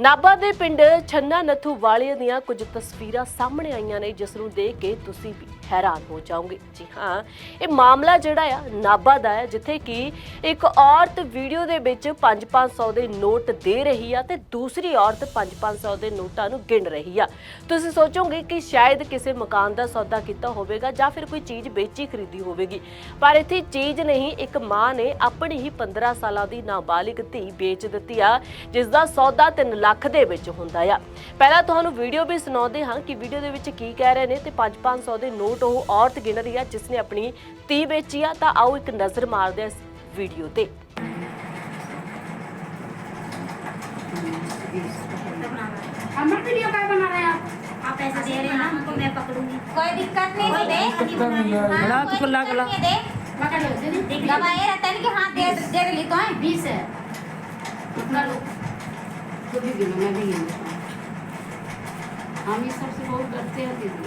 ਨਾਭਾ ਦੇ ਪਿੰਡ ਛੰਨਾ ਨੱਥੂ ਵਾਲੇ ਦੀਆਂ ਕੁਝ ਤਸਵੀਰਾਂ ਸਾਹਮਣੇ ਆਈਆਂ ਨੇ, ਜਿਸ ਨੂੰ ਦੇਖ ਕੇ ਤੁਸੀਂ ਵੀ ਹੈਰਾਨ ਹੋ ਜਾਓਗੇ। ਜੀ ਹਾਂ, ਇਹ ਮਾਮਲਾ ਜਿਹੜਾ ਆ, ਨਾਭਾ ਦਾ ਹੈ ਜਿੱਥੇ ਕਿ ਇੱਕ ਔਰਤ ਵੀਡੀਓ ਦੇ ਵਿੱਚ 5-500 ਦੇ ਨੋਟ ਦੇ ਰਹੀ ਆ ਤੇ ਦੂਸਰੀ ਔਰਤ 5-500 ਦੇ ਨੋਟਾਂ ਨੂੰ ਗਿਣ ਰਹੀ ਆ। ਤੁਸੀਂ ਸੋਚੋਗੇ ਕਿ ਸ਼ਾਇਦ ਕਿਸੇ ਮਕਾਨ ਦਾ ਸੌਦਾ ਕੀਤਾ ਹੋਵੇਗਾ ਜਾਂ ਫਿਰ ਕੋਈ ਚੀਜ਼ ਵੇਚੀ ਖਰੀਦੀ ਹੋਵੇਗੀ। ਪਰ ਇੱਥੇ ਚੀਜ਼ ਨਹੀਂ, ਇੱਕ ਮਾਂ ਨੇ ਆਪਣੀ ਹੀ 15 ਸਾਲਾਂ ਦੀ ਨਾਬਾਲਿਗ ਧੀ ਵੇਚ ਦਿੱਤੀ ਆ ਜਿਸ ਦਾ ਸੌਦਾ 3 ਲੱਖ ਦੇ ਵਿੱਚ ਹੁੰਦਾ ਆ। ਪਹਿਲਾਂ ਤੁਹਾਨੂੰ ਵੀਡੀਓ ਵੀ ਸੁਣਾਉਂਦੇ ਹਾਂ ਕਿ ਵੀਡੀਓ ਦੇ ਵਿੱਚ ਕੀ ਕਹਿ ਰਹੇ ਨੇ ਤੇ 5-500 ਦੇ ਨੋਟ ਉਹ ਔਰਤ ਗਿਣ ਰਹੀ ਆ ਜਿਸ ਨੇ ਆਪਣੀ ਧੀ ਵੇਚੀ ਆ ਤਾਂ ਆਓ ਇੱਕ ਨਜ਼ਰ ਮਾਰਦੇ ਹਾਂ ਇਸ ਵੀਡੀਓ ਤੇ हमारे वीडियो क्या बना रहे हैं आप आप ऐसे दे रहे हैं ना हमको मैं पकड़ूंगी कोई दिक्कत नहीं है दे बड़ा तो खुला खुला। दे पकड़ लो दीदी दबाए रहता है कि हाँ दे दे रही तो है बीस है कितना लो तो भी गिनो मैं भी गिनो हम इस सबसे बहुत डरते हैं दीदी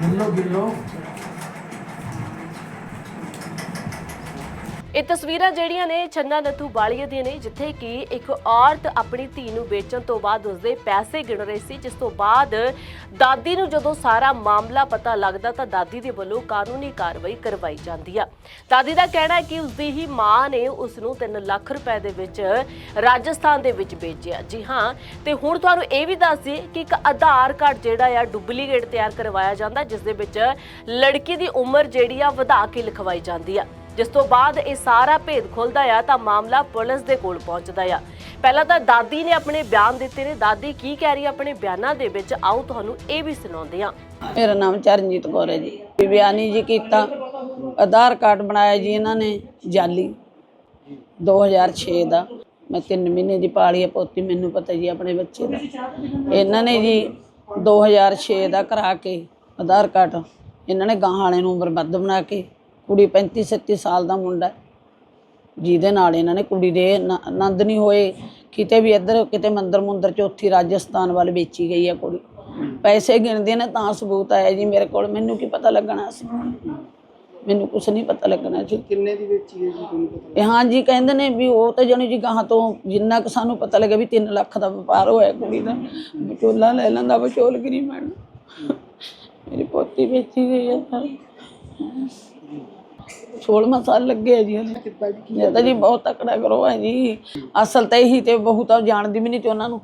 मैं हाँ ਇਹ ਤਸਵੀਰਾਂ ਜਿਹੜੀਆਂ ਨੇ ਛੰਨਾ ਨੱਥੂ ਵਾਲੀਏ ਦੀਆਂ ਨੇ, ਜਿੱਥੇ ਕਿ ਇੱਕ ਔਰਤ ਆਪਣੀ ਧੀ ਨੂੰ ਵੇਚਣ ਤੋਂ ਬਾਅਦ ਉਸਦੇ ਪੈਸੇ ਗਿਣ ਰਹੀ ਸੀ, ਜਿਸ ਤੋਂ ਬਾਅਦ ਦਾਦੀ ਨੂੰ ਜਦੋਂ ਸਾਰਾ ਮਾਮਲਾ ਪਤਾ ਲੱਗਦਾ ਤਾਂ ਦਾਦੀ ਦੇ ਵੱਲੋਂ ਕਾਨੂੰਨੀ ਕਾਰਵਾਈ ਕਰਵਾਈ ਜਾਂਦੀ ਆ। ਦਾਦੀ ਦਾ ਕਹਿਣਾ ਹੈ ਕਿ ਉਸਦੀ ਹੀ ਮਾਂ ਨੇ ਉਸ ਨੂੰ 3 ਲੱਖ ਰੁਪਏ ਦੇ ਵਿੱਚ ਰਾਜਸਥਾਨ ਦੇ ਵਿੱਚ ਵੇਚਿਆ। ਜੀ ਹਾਂ, ਤੇ ਹੁਣ ਤੁਹਾਨੂੰ ਇਹ ਵੀ ਦੱਸ ਦਈਏ ਕਿ ਇੱਕ ਆਧਾਰ ਕਾਰਡ ਜਿਹੜਾ ਆ, ਡੁਪਲੀਕੇਟ ਤਿਆਰ ਕਰਵਾਇਆ ਜਾਂਦਾ, ਜਿਸ ਦੇ ਵਿੱਚ ਲੜਕੀ ਦੀ ਉਮਰ ਜਿਹੜੀ ਆ ਵਧਾ ਕੇ ਲਿਖਵਾਈ ਜਾਂਦੀ ਆ। ਜਿਸ ਤੋਂ ਬਾਅਦ ਇਹ ਸਾਰਾ ਭੇਦ ਖੁੱਲਦਾ ਆ, ਤਾਂ ਮਾਮਲਾ ਪੁਲਿਸ ਦੇ ਕੋਲ ਪਹੁੰਚਦਾ ਆ। ਪਹਿਲਾਂ ਤਾਂ ਦਾਦੀ ਨੇ ਆਪਣੇ ਬਿਆਨ ਦਿੱਤੇ ਨੇ। ਦਾਦੀ ਕੀ ਕਹਿ ਰਹੀ ਹੈ ਆਪਣੇ ਬਿਆਨਾਂ ਦੇ ਵਿੱਚ? ਆਓ ਤੁਹਾਨੂੰ ਇਹ ਵੀ ਸੁਣਾਉਂਦੇ ਹਾਂ। ਮੇਰਾ ਨਾਮ ਚਰਨਜੀਤ ਕੌਰ ਹੈ ਜੀ। ਬਿਆਨੀ ਜੀ ਕੀਤਾ। ਆਧਾਰ ਕਾਰਡ ਬਣਾਇਆ ਜੀ ਇਹਨਾਂ ਨੇ, ਜਾਲੀ। 2006 ਦਾ। ਮੈਂ 3 ਮਹੀਨੇ ਦੀ ਪਾਲੀ ਹੈ ਪੋਤੀ, ਮੈਨੂੰ ਪਤਾ ਜੀ ਆਪਣੇ ਬੱਚੇ ਦਾ। ਇਹਨਾਂ ਨੇ ਜੀ 2006 ਦਾ ਕਰਾ ਕੇ ਆਧਾਰ ਕਾਰਡ, ਇਹਨਾਂ ਨੇ ਗਾਹਾਂ ਵਾਲੇ ਨੂੰ ਉਮਰ ਵੱਧ ਬਣਾ ਕੇ ਕੁੜੀ 35 37 ਸਾਲ ਦਾ ਮੁੰਡਾ ਜਿਹਦੇ ਨਾਲ ਇਹਨਾਂ ਨੇ ਕੁੜੀ ਦੇ ਆਨੰਦ ਨਹੀਂ ਹੋਏ। ਕਿਤੇ ਵੀ ਇੱਧਰ ਕਿਤੇ ਮੰਦਰ ਮੁੰਦਰ ਚੌਥੀ ਰਾਜਸਥਾਨ ਵੱਲ ਵੇਚੀ ਗਈ ਹੈ ਕੁੜੀ। ਪੈਸੇ ਗਿਣਦੇ ਨੇ ਤਾਂ ਸਬੂਤ ਆਇਆ ਜੀ ਮੇਰੇ ਕੋਲ। ਮੈਨੂੰ ਕੀ ਪਤਾ ਲੱਗਣਾ ਸੀ? ਮੈਨੂੰ ਕੁਝ ਨਹੀਂ ਪਤਾ ਲੱਗਣਾ ਸੀ ਕਿੰਨੇ ਦੀ ਵੇਚੀ ਹੈ ਜੀ ਤੁਹਾਨੂੰ ਪਤਾ ਹਾਂ ਜੀ ਕਹਿੰਦੇ ਨੇ ਵੀ ਉਹ ਤਾਂ ਜਾਣੀ ਜੀ ਗਾਹਾਂ ਤੋਂ ਜਿੰਨਾ ਕੁ ਸਾਨੂੰ ਪਤਾ ਲੱਗਿਆ ਵੀ 3 ਲੱਖ ਦਾ ਵਪਾਰ ਹੋਇਆ ਕੁੜੀ ਦਾ। ਵਿਚੋਲਾ ਲੈ ਲੈਂਦਾ ਵਿਚੋਲਗਰੀ ਮੈਡਮ। ਮੇਰੀ ਪੋਤੀ ਵੇਚੀ ਗਈ ਹੈ। ਸਰ 16 ਸਾਲ ਲੱਗੇ ਆ ਜੀ ਉਹਨੇ ਜੀ ਇਹ ਤਾਂ ਜੀ ਬਹੁਤ ਤਕੜਾ ਕਰੋ ਹੈ ਜੀ। ਅਸਲ ਤਾਂ ਇਹੀ ਤੇ ਬਹੂ ਤਾਂ ਜਾਣਦੀ ਵੀ ਨਹੀਂ ਤੇ ਉਹਨਾਂ ਨੂੰ।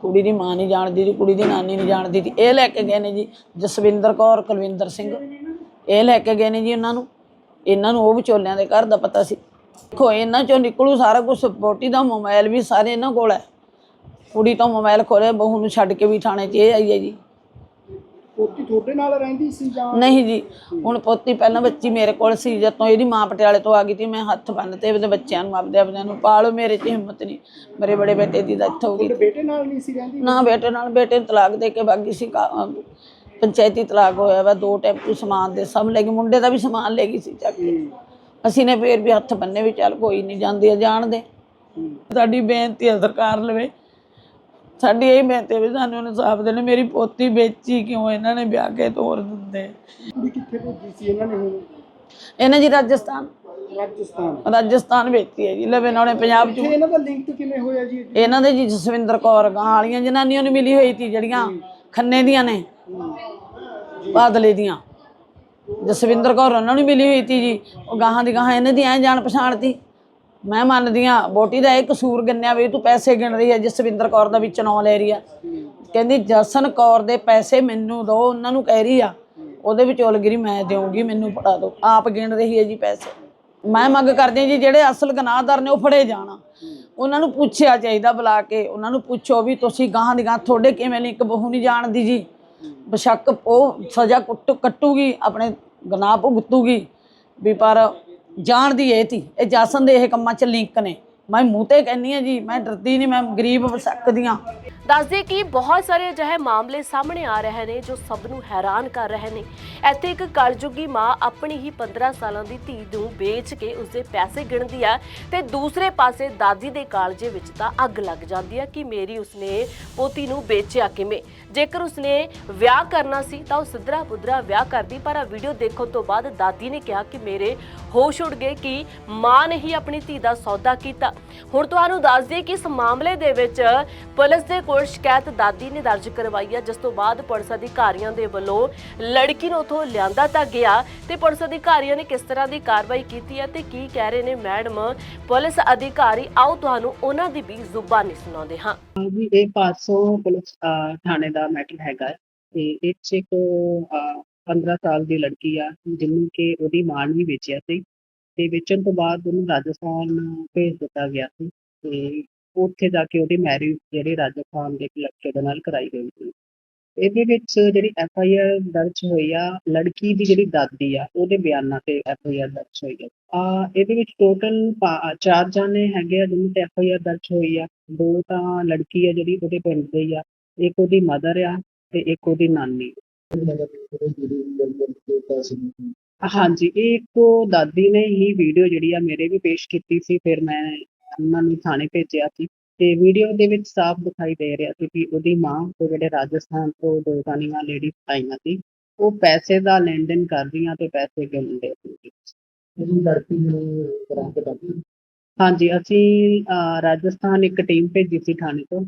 ਕੁੜੀ ਦੀ ਮਾਂ ਨਹੀਂ ਜਾਣਦੀ ਸੀ ਕੁੜੀ ਦੀ ਨਾਨੀ ਨਹੀਂ ਜਾਣਦੀ ਸੀ ਇਹ ਲੈ ਕੇ ਗਏ ਨੇ ਜੀ ਜਸਵਿੰਦਰ ਕੌਰ, ਕੁਲਵਿੰਦਰ ਸਿੰਘ। ਇਹ ਲੈ ਕੇ ਗਏ ਨੇ ਜੀ ਉਹਨਾਂ ਨੂੰ। ਇਹਨਾਂ ਨੂੰ ਉਹ ਵਿਚੋਲਿਆਂ ਦੇ ਘਰ ਦਾ ਪਤਾ ਸੀ। ਦੇਖੋ, ਇਹਨਾਂ ਚੋਂ ਨਿਕਲੂ ਸਾਰਾ ਕੁਝ ਬੋਟੀ ਦਾ ਮੋਬਾਈਲ ਵੀ ਸਾਰੇ ਇਹਨਾਂ ਕੋਲ ਹੈ। ਕੁੜੀ ਤੋਂ ਮੋਬਾਈਲ ਖੋਲੇ ਬਹੂ ਨੂੰ ਛੱਡ ਕੇ ਵੀ ਥਾਣੇ 'ਚ ਇਹ ਆਈ ਹੈ ਜੀ। ਪੋਤੀ ਤੁਹਾਡੇ ਨਾਲ ਰਹਿੰਦੀ ਸੀ ਜਾਂ ਨਹੀਂ ਜੀ ਹੁਣ ਪੋਤੀ ਪਹਿਲਾਂ ਬੱਚੀ ਮੇਰੇ ਕੋਲ ਸੀ ਜਦੋਂ ਇਹਦੀ ਮਾਂ ਪਟਿਆਲੇ ਤੋਂ ਆ ਗਈ ਸੀ ਮੈਂ ਹੱਥ ਬੰਨ ਤੇ ਬੱਚਿਆਂ ਨੂੰ ਆਪਦੇ ਆਪਦਿਆਂ ਨੂੰ ਪਾਲੋ ਮੇਰੇ 'ਚ ਹਿੰਮਤ ਨਹੀਂ ਮੇਰੇ ਬੜੇ ਬੇਟੇ ਦੀ ਡੈਥ ਹੋ ਗਈ ਤੁਹਾਡੇ ਬੇਟੇ ਨਾਲ ਨਹੀਂ ਸੀ ਰਹਿੰਦੀ? ਨਾ ਬੇਟੇ ਨਾਲ ਬੇਟੇ ਨੂੰ ਤਲਾਕ ਦੇ ਕੇ ਬਾਗੀ ਸੀ ਕਾ- ਪੰਚਾਇਤੀ ਤਲਾਕ ਹੋਇਆ ਵਾ ਦੋ ਟੈਂਪੂ ਸਮਾਨ ਦੇ ਸਭ ਲੈ ਗਈ ਮੁੰਡੇ ਦਾ ਵੀ ਸਮਾਨ ਲੈ ਗਈ ਸੀ ਚੱਕ ਕੇ। ਅਸੀਂ ਨੇ ਫੇਰ ਵੀ ਹੱਥ ਬੰਨੇ ਵੀ ਚੱਲ ਕੋਈ ਨਹੀਂ ਜਾਂਦੀ ਆ ਜਾਣਦੇ। ਸਾਡੀ ਬੇਨਤੀ ਹੈ ਸਰਕਾਰ ਲਵੇ ਸਾਡੀ ਇਹ ਹੈ ਵੀ ਸਾਨੂੰ ਇਨਸਾਫ ਦੇਣ। ਮੇਰੀ ਪੋਤੀ ਵੇਚੀ ਕਿਉਂ? ਇਹਨਾਂ ਨੇ ਵਿਆਹ ਕੇ ਤੋਰ ਦਿੰਦੇ। ਕੁੜੀ ਕਿੱਥੇ ਭੇਜੀ ਸੀ ਇਹਨਾਂ ਨੇ ਹੁਣ? ਇਹਨੇ ਜੀ ਰਾਜਸਥਾਨ। ਰਾਜਸਥਾਨ। ਰਾਜਸਥਾਨ ਵੇਚੀ ਹੈ ਜੀ। ਲਵੇ ਨਾਲੇ ਪੰਜਾਬ ਚ ਤੇ ਇਹਨਾਂ ਦਾ ਲਿੰਕ ਕਿਵੇਂ ਹੋਇਆ ਜੀ ਇਹਨਾਂ ਦੇ ਜੀ ਜਸਵਿੰਦਰ ਕੌਰ ਗਾਂ ਵਾਲੀਆਂ ਜਨਾਨੀਆਂ ਨੂੰ ਮਿਲੀ ਹੋਈ ਸੀ ਜਿਹੜੀਆਂ ਖੰਨੇ ਦੀਆਂ ਨੇ। ਬਾਦਲੇ ਦੀਆਂ। ਜਸਵਿੰਦਰ ਕੌਰ ਉਹਨਾਂ ਨੂੰ ਮਿਲੀ ਹੋਈ ਸੀ ਜੀ। ਉਹ ਗਾਹਾਂ ਦੀ ਗਾਹਾਂ ਇਹਨਾਂ ਦੀ ਐ ਜਾਣ ਪਛਾਣ ਤੀ। ਮੈਂ ਮੰਨਦੀ ਆ ਬੋਟੀ ਦਾ ਇਹ ਕਸੂਰ ਗੰਨਿਆ ਵੀ ਤੂੰ ਪੈਸੇ ਗਿਣ ਰਹੀ ਹੈ ਜਸਵਿੰਦਰ ਕੌਰ ਦਾ ਵਿੱਚ ਨਾਂ ਲੈ ਰਹੀ ਆ। ਕਹਿੰਦੀ, ਜਸਨ ਕੌਰ ਦੇ ਪੈਸੇ ਮੈਨੂੰ ਦੋ, ਉਹਨਾਂ ਨੂੰ ਕਹਿ ਰਹੀ ਆ। ਉਹਦੇ ਵਿੱਚ ਉਲਗਰੀ ਮੈਂ ਦੇਵਾਂਗੀ ਮੈਨੂੰ ਫੜਾ ਦਿਓ ਆਪ ਗਿਣ ਰਹੀ ਹੈ ਜੀ ਪੈਸੇ। ਮੈਂ ਮੰਗ ਕਰਦੀ ਹਾਂ ਜੀ, ਜਿਹੜੇ ਅਸਲ ਗੁਨਾਹਦਾਰ ਨੇ ਉਹ ਫੜੇ ਜਾਣ। ਉਹਨਾਂ ਨੂੰ ਪੁੱਛਿਆ ਚਾਹੀਦਾ ਬੁਲਾ ਕੇ। ਉਹਨਾਂ ਨੂੰ ਪੁੱਛੋ ਵੀ ਤੁਸੀਂ ਗਾਹਾਂ ਦੀ ਗਾਂ ਤੁਹਾਡੇ ਕਿਵੇਂ ਲਿੰਕ ਬਹੂ ਨਹੀਂ ਜਾਣਦੀ ਜੀ। ਬੇਸ਼ੱਕ ਉਹ ਸਜ਼ਾ ਕੁੱਟ ਕੱਟੂਗੀ ਆਪਣੇ ਗੁਨਾਹ ਭੁਗਤੂਗੀ। ਵੀ ਪਰ ਜਾਣਦੀ ਇਹ ਤੀ ਇਹ ਜਾਸਨ ਦੇ ਇਹ ਕੰਮਾਂ 'ਚ ਲਿੰਕ ਨੇ। ਮੈਂ ਮੂੰਹ ਤੇ ਕਹਿੰਨੀ ਆ ਜੀ, ਮੈਂ ਡਰਦੀ ਨਹੀਂ ਮੈਂ ਗਰੀਬ ਸਕਦੀ ਹਾਂ ਦੱਸਦੇ ਕਿ ਬਹੁਤ ਸਾਰੇ ਅਜਿਹੇ ਮਾਮਲੇ ਸਾਹਮਣੇ ਆ ਰਹੇ ਨੇ ਜੋ ਸਭ ਨੂੰ ਹੈਰਾਨ ਕਰ ਰਹੇ ਨੇ। ਇੱਥੇ ਇੱਕ ਕਲਯੁਗੀ ਮਾਂ ਆਪਣੀ ਹੀ 15 ਸਾਲਾਂ ਦੀ ਧੀ ਨੂੰ ਵੇਚ ਕੇ ਉਸਦੇ ਪੈਸੇ ਗਿਣਦੀ ਆ ਤੇ ਦੂਸਰੇ ਪਾਸੇ ਦਾਦੀ ਦੇ ਕਾਲਜੇ ਵਿੱਚ ਤਾਂ ਅੱਗ ਲੱਗ ਜਾਂਦੀ ਆ ਕਿ ਮੇਰੀ ਉਸਨੇ ਪੋਤੀ ਨੂੰ ਵੇਚਿਆ ਕਿਵੇਂ। ਜੇਕਰ ਉਸਨੇ ਵਿਆਹ ਕਰਨਾ ਸੀ ਤਾਂ ਉਹ ਸਿੱਧਰਾ ਪੁੱਧਰਾ ਵਿਆਹ ਕਰਦੀ, ਪਰ ਆ ਵੀਡੀਓ ਦੇਖਣ ਤੋਂ ਬਾਅਦ ਦਾਦੀ ਨੇ ਕਿਹਾ ਕਿ ਮੇਰੇ ਹੋਸ਼ ਉੱਡ ਗਏ ਕਿ ਮਾਂ ਨੇ ਹੀ ਆਪਣੀ ਧੀ ਦਾ ਸੌਦਾ ਕੀਤਾ। ਹੁਣ ਤੁਹਾਨੂੰ ਦੱਸ ਦਈਏ ਕਿ ਇਸ ਮਾਮਲੇ ਦੇ ਵਿੱਚ ਪੁਲਿਸ ਦੇ ਕੋਲ ਸ਼ਿਕਾਇਤ ਦਾਦੀ ਨੇ ਦਰਜ ਕਰਵਾਈ ਹੈ ਜਿਸ ਤੋਂ ਬਾਅਦ ਪੁਲਿਸ ਅਧਿਕਾਰੀਆਂ ਦੇ ਵੱਲੋਂ ਲੜਕੀ ਨੂੰ ਉਥੋਂ ਲਿਆਂਦਾ ਤਾਂ ਗਿਆ ਤੇ ਪੁਲਿਸ ਅਧਿਕਾਰੀਆਂ ਨੇ ਕਿਸ ਤਰ੍ਹਾਂ ਦੀ ਕਾਰਵਾਈ ਕੀਤੀ ਹੈ ਤੇ ਕੀ ਕਹਿ ਰਹੇ ਨੇ ਮੈਡਮ? ਪੁਲਿਸ ਅਧਿਕਾਰੀ, ਆਓ ਤੁਹਾਨੂੰ ਉਹਨਾਂ ਦੀ ਵੀ ਜ਼ੁਬਾਨੀ ਸੁਣਾਉਂਦੇ ਹਾਂ। ਜੀ, ਇਹ 500 ਪੁਲਿਸ ਥਾਣੇ ਦਾ ਮੈਟਰ ਹੈਗਾ ਹੈ ਤੇ ਇਹ 'ਚ ਇੱਕ 15 ਸਾਲ ਦੀ ਲੜਕੀ ਆ ਜਿਹਨੂੰ ਕਿ ਉਹਦੀ ਮਾਂ ਨੇ ਵੇਚਿਆ ਸੀ ਤੇ ਵੇਚਣ ਤੋਂ ਬਾਅਦ ਉਹਨੂੰ ਰਾਜਸਥਾਨ ਭੇਜ ਦਿੱਤਾ ਗਿਆ ਸੀ ਤੇ ਉੱਥੇ ਜਾ ਕੇ ਉਹਦੀ ਮੈਰਿਜ ਜਿਹੜੀ ਰਾਜਸਥਾਨ ਦੇ ਇੱਕ ਦੇ ਨਾਲ ਕਰਾਈ ਗਈ ਸੀ। ਇਹਦੇ ਵਿੱਚ ਜਿਹੜੀ ਐਫ ਆਈ ਆਰ ਦਰਜ ਹੋਈ ਆ, ਲੜਕੀ ਦੀ ਜਿਹੜੀ ਦਾਦੀ ਆ, ਉਹਦੇ ਬਿਆਨਾਂ ਤੇ ਐਫ ਆਈ ਆਰ ਦਰਜ ਹੋਈ ਆ। ਆ, ਇਹਦੇ ਵਿੱਚ ਟੋਟਲ ਚਾਰ ਜਾਣੇ ਹੈਗੇ ਆ ਜਿਹਨਾਂ ਤੇ ਐਫ ਆਈ ਆਰ ਦਰਜ ਹੋਈ ਆ। ਦੋ ਤਾਂ ਲੜਕੀ ਆ ਜਿਹੜੀ ਉਹਦੇ ਪਿੰਡ ਦੀ ਆ, ਇੱਕ ਉਹਦੀ ਮਦਰ ਆ ਤੇ ਇੱਕ ਉਹਦੀ ਨਾਨੀ। ਹਾਂਜੀ, ਇਹ ਇੱਕ ਦਾਦੀ ਨੇ ਹੀ ਵੀਡੀਓ ਜਿਹੜੀ ਆ ਮੇਰੇ ਵੀ ਪੇਸ਼ ਕੀਤੀ ਸੀ, ਫਿਰ ਮੈਂ ਉਹਨਾਂ ਨੂੰ ਥਾਣੇ ਭੇਜਿਆ ਸੀ ਤੇ ਵੀਡੀਓ ਦੇ ਵਿੱਚ ਸਾਫ਼ ਦਿਖਾਈ ਦੇ ਰਿਹਾ ਸੀ ਕਿ ਉਹਦੀ ਮਾਂ ਤੇ ਜਿਹੜੇ ਰਾਜਸਥਾਨ ਤੋਂ ਦੋ ਜਾਨੀਆਂ ਲੇਡੀਜ਼ ਆਈਆਂ ਸੀ ਉਹ ਪੈਸੇ ਦਾ ਲੈਣ ਦੇਣ ਕਰ ਰਹੀਆਂ ਤੇ ਪੈਸੇ ਗਿਣਦੇ ਸੀ। ਲੜਕੀ ਨੂੰ ਹਾਂਜੀ ਅਸੀਂ ਰਾਜਸਥਾਨ ਇੱਕ ਟੀਮ ਭੇਜੀ ਸੀ ਥਾਣੇ ਤੋਂ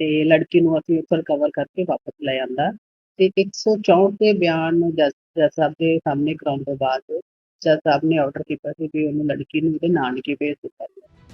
ਤੇ ਲੜਕੀ ਨੂੰ ਅਸੀਂ ਉੱਪਰ ਕਵਰ ਕਰਕੇ ਵਾਪਸ ਲੈ ਆਂਦਾ ਤੇ 164 ਦੇ ਬਿਆਨ ਨੂੰ ਜੱਜ ਸਾਹਿਬ ਦੇ ਸਾਹਮਣੇ ਕਰਾਉਣ ਤੋਂ ਬਾਅਦ ਜੱਜ ਸਾਹਿਬ ਨੇ ਆਰਡਰ ਕੀਤਾ ਸੀ ਕਿ ਉਹਨੂੰ ਲੜਕੀ ਨੂੰ ਉਹਦੇ ਨਾਨਕੇ ਭੇਜ ਦਿੱਤਾ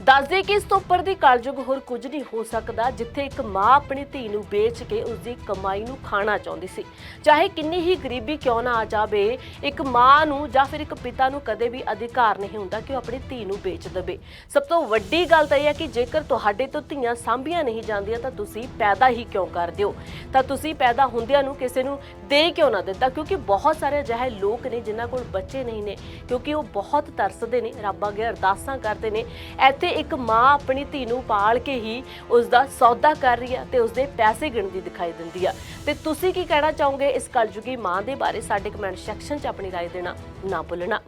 ਦੱਸਦੇ ਕਿ ਇਸ ਤੋਂ ਉੱਪਰ ਦੀ ਕਲਯੁਗ ਹੋਰ ਕੁਝ ਨਹੀਂ ਹੋ ਸਕਦਾ, ਜਿੱਥੇ ਇੱਕ ਮਾਂ ਆਪਣੀ ਧੀ ਨੂੰ ਵੇਚ ਕੇ ਉਸ ਦੀ ਕਮਾਈ ਨੂੰ ਖਾਣਾ ਚਾਹੁੰਦੀ ਸੀ। ਚਾਹੇ ਕਿੰਨੀ ਹੀ ਗਰੀਬੀ ਕਿਉਂ ਨਾ ਆ ਜਾਵੇ, ਇੱਕ ਮਾਂ ਨੂੰ ਜਾਂ ਫਿਰ ਇੱਕ ਪਿਤਾ ਨੂੰ ਕਦੇ ਵੀ ਅਧਿਕਾਰ ਨਹੀਂ ਹੁੰਦਾ ਕਿ ਉਹ ਆਪਣੀ ਧੀ ਨੂੰ ਵੇਚ ਦੇਵੇ। ਸਭ ਤੋਂ ਵੱਡੀ ਗੱਲ ਤਾਂ ਇਹ ਹੈ ਕਿ ਜੇਕਰ ਤੁਹਾਡੇ ਤੋਂ ਧੀਆਂ ਸਾਂਭੀਆਂ ਨਹੀਂ ਜਾਂਦੀਆਂ, ਤਾਂ ਤੁਸੀਂ ਪੈਦਾ ਹੀ ਕਿਉਂ ਕਰਦੇ ਹੋ? ਤਾਂ ਤੁਸੀਂ ਪੈਦਾ ਹੁੰਦਿਆਂ ਨੂੰ ਕਿਸੇ ਨੂੰ ਦੇ ਕਿਉਂ ਨਾ ਦਿੱਤਾ? ਕਿਉਂਕਿ ਬਹੁਤ ਸਾਰੇ ਅਜਿਹੇ ਲੋਕ ਨੇ ਜਿਨ੍ਹਾਂ ਕੋਲ ਬੱਚੇ ਨਹੀਂ ਨੇ, ਕਿਉਂਕਿ ਉਹ ਬਹੁਤ ਤਰਸਦੇ ਨੇ, ਰੱਬ ਅੱਗੇ ਅਰਦਾਸਾਂ ਕਰਦੇ ਨੇ। ਇੱਥੇ ਇੱਕ ਮਾਂ ਆਪਣੀ ਧੀ ਨੂੰ ਪਾਲ ਕੇ ਹੀ ਉਸ ਦਾ ਸੌਦਾ ਕਰ ਰਹੀ ਹੈ ਤੇ ਉਸ ਦੇ ਪੈਸੇ ਗਿਣਦੀ ਦਿਖਾਈ ਦਿੰਦੀ ਆ ਤੇ ਤੁਸੀਂ ਕੀ ਕਹਿਣਾ ਚਾਹੋਗੇ ਇਸ ਕਲਯੁਗੀ ਮਾਂ ਦੇ ਬਾਰੇ ਸਾਡੇ ਕਮੈਂਟ ਸੈਕਸ਼ਨ 'ਚ ਆਪਣੀ رائے ਦੇਣਾ ਨਾ ਭੁੱਲਣਾ